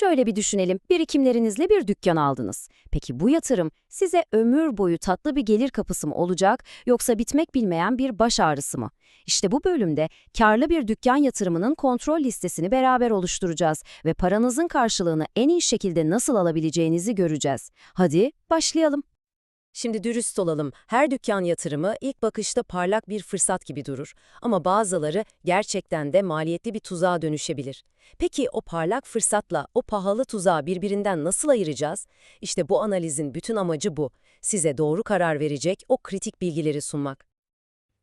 Şöyle bir düşünelim, birikimlerinizle bir dükkan aldınız. Peki bu yatırım size ömür boyu tatlı bir gelir kapısı mı olacak yoksa bitmek bilmeyen bir baş ağrısı mı? İşte bu bölümde karlı bir dükkan yatırımının kontrol listesini beraber oluşturacağız ve paranızın karşılığını en iyi şekilde nasıl alabileceğinizi göreceğiz. Hadi başlayalım. Şimdi dürüst olalım, her dükkan yatırımı ilk bakışta parlak bir fırsat gibi durur. Ama bazıları gerçekten de maliyetli bir tuzağa dönüşebilir. Peki o parlak fırsatla o pahalı tuzağı birbirinden nasıl ayıracağız? İşte bu analizin bütün amacı bu. Size doğru karar verecek o kritik bilgileri sunmak.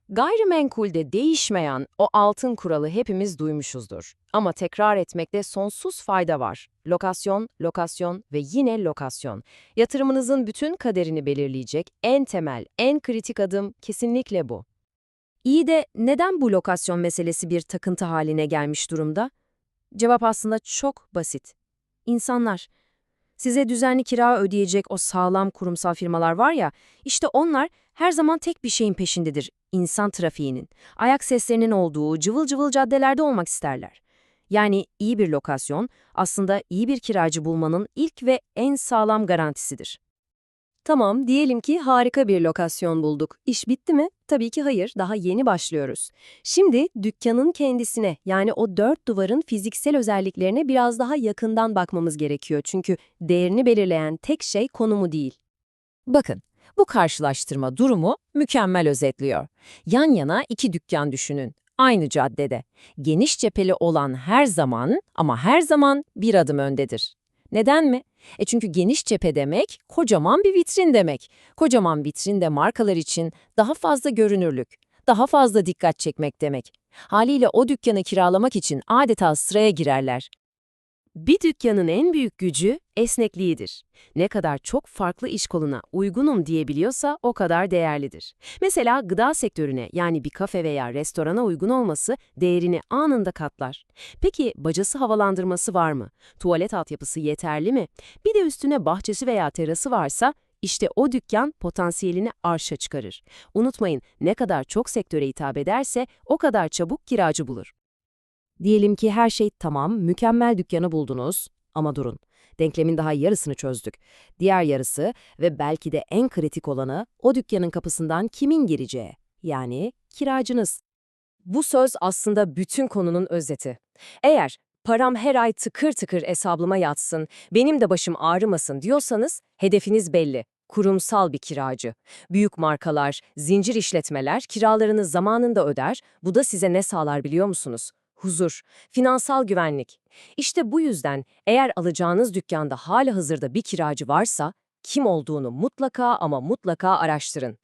Gayrimenkulde değişmeyen o altın kuralı hepimiz duymuşuzdur. Ama tekrar etmekte sonsuz fayda var. Lokasyon, lokasyon ve yine lokasyon. Yatırımınızın bütün kaderini belirleyecek en temel, en kritik adım kesinlikle bu. İyi de neden bu lokasyon meselesi bir takıntı haline gelmiş durumda? Cevap aslında çok basit. İnsanlar. Size düzenli kira ödeyecek o sağlam kurumsal firmalar var ya, işte onlar her zaman tek bir şeyin peşindedir, insan trafiğinin. Ayak seslerinin olduğu cıvıl cıvıl caddelerde olmak isterler. Yani iyi bir lokasyon aslında iyi bir kiracı bulmanın ilk ve en sağlam garantisidir. Tamam, diyelim ki harika bir lokasyon bulduk. İş bitti mi? Tabii ki hayır, daha yeni başlıyoruz. Şimdi dükkanın kendisine, yani o dört duvarın fiziksel özelliklerine biraz daha yakından bakmamız gerekiyor. Çünkü değerini belirleyen tek şey konumu değil. Bakın, bu karşılaştırma durumu mükemmel özetliyor. Yan yana iki dükkan düşünün. Aynı caddede. Geniş cepheli olan her zaman ama her zaman bir adım öndedir. Neden mi? E çünkü geniş cephe demek kocaman bir vitrin demek. Kocaman vitrin de markalar için daha fazla görünürlük, daha fazla dikkat çekmek demek. Haliyle o dükkanı kiralamak için adeta sıraya girerler. Bir dükkanın en büyük gücü esnekliğidir. Ne kadar çok farklı iş koluna uygunum diyebiliyorsa o kadar değerlidir. Mesela gıda sektörüne yani bir kafe veya restorana uygun olması değerini anında katlar. Peki bacası havalandırması var mı? Tuvalet altyapısı yeterli mi? Bir de üstüne bahçesi veya terası varsa işte o dükkan potansiyelini arşa çıkarır. Unutmayın ne kadar çok sektöre hitap ederse o kadar çabuk kiracı bulur. Diyelim ki her şey tamam, mükemmel dükkanı buldunuz ama durun. Denklemin daha yarısını çözdük. Diğer yarısı ve belki de en kritik olanı o dükkanın kapısından kimin gireceği. Yani kiracınız. Bu söz aslında bütün konunun özeti. Eğer param her ay tıkır tıkır hesabıma yatsın, benim de başım ağrımasın diyorsanız hedefiniz belli. Kurumsal bir kiracı. Büyük markalar, zincir işletmeler kiralarını zamanında öder, bu da size ne sağlar biliyor musunuz? Huzur, finansal güvenlik. İşte bu yüzden eğer alacağınız dükkanda hala hazırda bir kiracı varsa, kim olduğunu mutlaka ama mutlaka araştırın.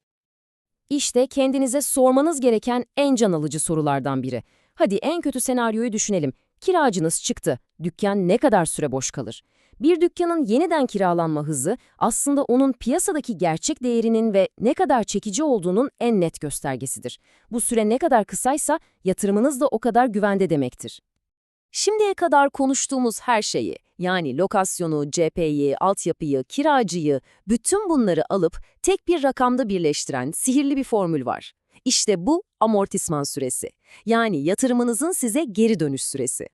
İşte kendinize sormanız gereken en can alıcı sorulardan biri. Hadi en kötü senaryoyu düşünelim. Kiracınız çıktı. Dükkan ne kadar süre boş kalır? Bir dükkanın yeniden kiralanma hızı aslında onun piyasadaki gerçek değerinin ve ne kadar çekici olduğunun en net göstergesidir. Bu süre ne kadar kısaysa yatırımınız da o kadar güvende demektir. Şimdiye kadar konuştuğumuz her şeyi, yani lokasyonu, cepheyi, altyapıyı, kiracıyı, bütün bunları alıp tek bir rakamda birleştiren sihirli bir formül var. İşte bu amortisman süresi. Yani yatırımınızın size geri dönüş süresi.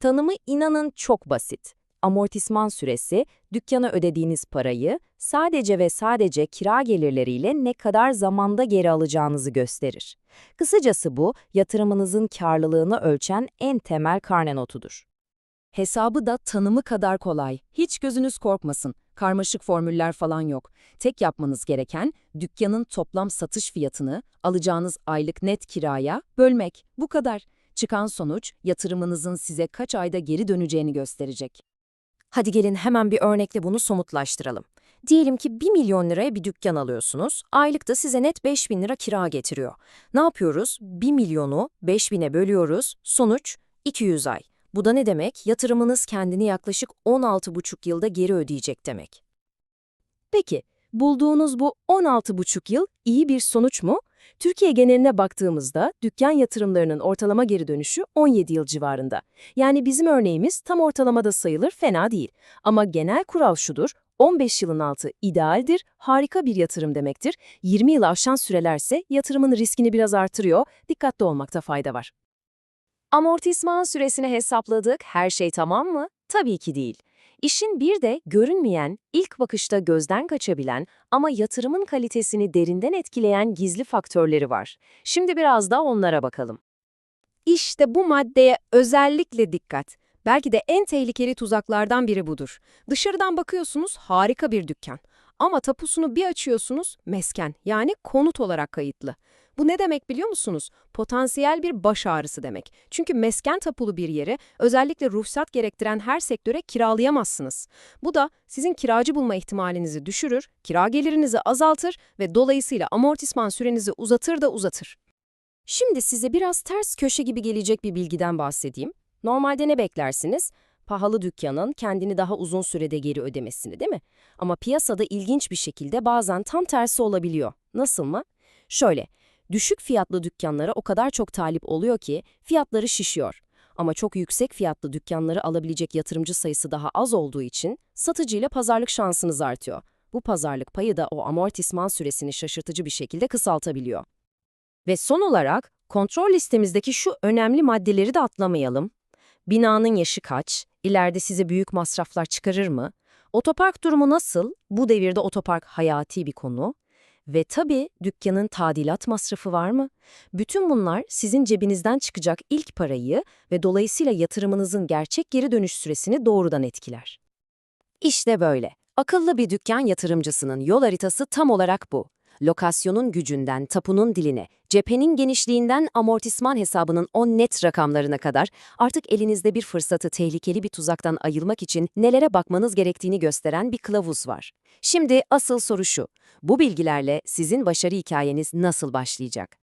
Tanımı inanın çok basit amortisman süresi, dükkana ödediğiniz parayı sadece ve sadece kira gelirleriyle ne kadar zamanda geri alacağınızı gösterir. Kısacası bu, yatırımınızın karlılığını ölçen en temel karne notudur. Hesabı da tanımı kadar kolay. Hiç gözünüz korkmasın. Karmaşık formüller falan yok. Tek yapmanız gereken dükkanın toplam satış fiyatını alacağınız aylık net kiraya bölmek. Bu kadar. Çıkan sonuç yatırımınızın size kaç ayda geri döneceğini gösterecek. Hadi gelin hemen bir örnekle bunu somutlaştıralım. Diyelim ki 1 milyon liraya bir dükkan alıyorsunuz, aylık da size net 5 bin lira kira getiriyor. Ne yapıyoruz? 1 milyonu 5 bine bölüyoruz, sonuç 200 ay. Bu da ne demek? Yatırımınız kendini yaklaşık 16,5 yılda geri ödeyecek demek. Peki, bulduğunuz bu 16,5 yıl iyi bir sonuç mu? Türkiye geneline baktığımızda dükkan yatırımlarının ortalama geri dönüşü 17 yıl civarında. Yani bizim örneğimiz tam ortalamada sayılır, fena değil. Ama genel kural şudur, 15 yılın altı idealdir, harika bir yatırım demektir. 20 yıl aşan sürelerse yatırımın riskini biraz artırıyor, dikkatli olmakta fayda var. Amortisman süresini hesapladık, her şey tamam mı? Tabii ki değil. İşin bir de görünmeyen, ilk bakışta gözden kaçabilen ama yatırımın kalitesini derinden etkileyen gizli faktörleri var. Şimdi biraz da onlara bakalım. İşte bu maddeye özellikle dikkat. Belki de en tehlikeli tuzaklardan biri budur. Dışarıdan bakıyorsunuz harika bir dükkan. Ama tapusunu bir açıyorsunuz mesken yani konut olarak kayıtlı. Bu ne demek biliyor musunuz? Potansiyel bir baş ağrısı demek. Çünkü mesken tapulu bir yeri özellikle ruhsat gerektiren her sektöre kiralayamazsınız. Bu da sizin kiracı bulma ihtimalinizi düşürür, kira gelirinizi azaltır ve dolayısıyla amortisman sürenizi uzatır da uzatır. Şimdi size biraz ters köşe gibi gelecek bir bilgiden bahsedeyim. Normalde ne beklersiniz? Pahalı dükkanın kendini daha uzun sürede geri ödemesini değil mi? Ama piyasada ilginç bir şekilde bazen tam tersi olabiliyor. Nasıl mı? Şöyle, düşük fiyatlı dükkanlara o kadar çok talip oluyor ki fiyatları şişiyor. Ama çok yüksek fiyatlı dükkanları alabilecek yatırımcı sayısı daha az olduğu için satıcıyla pazarlık şansınız artıyor. Bu pazarlık payı da o amortisman süresini şaşırtıcı bir şekilde kısaltabiliyor. Ve son olarak kontrol listemizdeki şu önemli maddeleri de atlamayalım. Binanın yaşı kaç? İleride size büyük masraflar çıkarır mı? Otopark durumu nasıl? Bu devirde otopark hayati bir konu. Ve tabii dükkanın tadilat masrafı var mı? Bütün bunlar sizin cebinizden çıkacak ilk parayı ve dolayısıyla yatırımınızın gerçek geri dönüş süresini doğrudan etkiler. İşte böyle. Akıllı bir dükkan yatırımcısının yol haritası tam olarak bu. Lokasyonun gücünden tapunun diline, cephenin genişliğinden amortisman hesabının o net rakamlarına kadar artık elinizde bir fırsatı tehlikeli bir tuzaktan ayılmak için nelere bakmanız gerektiğini gösteren bir kılavuz var. Şimdi asıl soru şu. Bu bilgilerle sizin başarı hikayeniz nasıl başlayacak?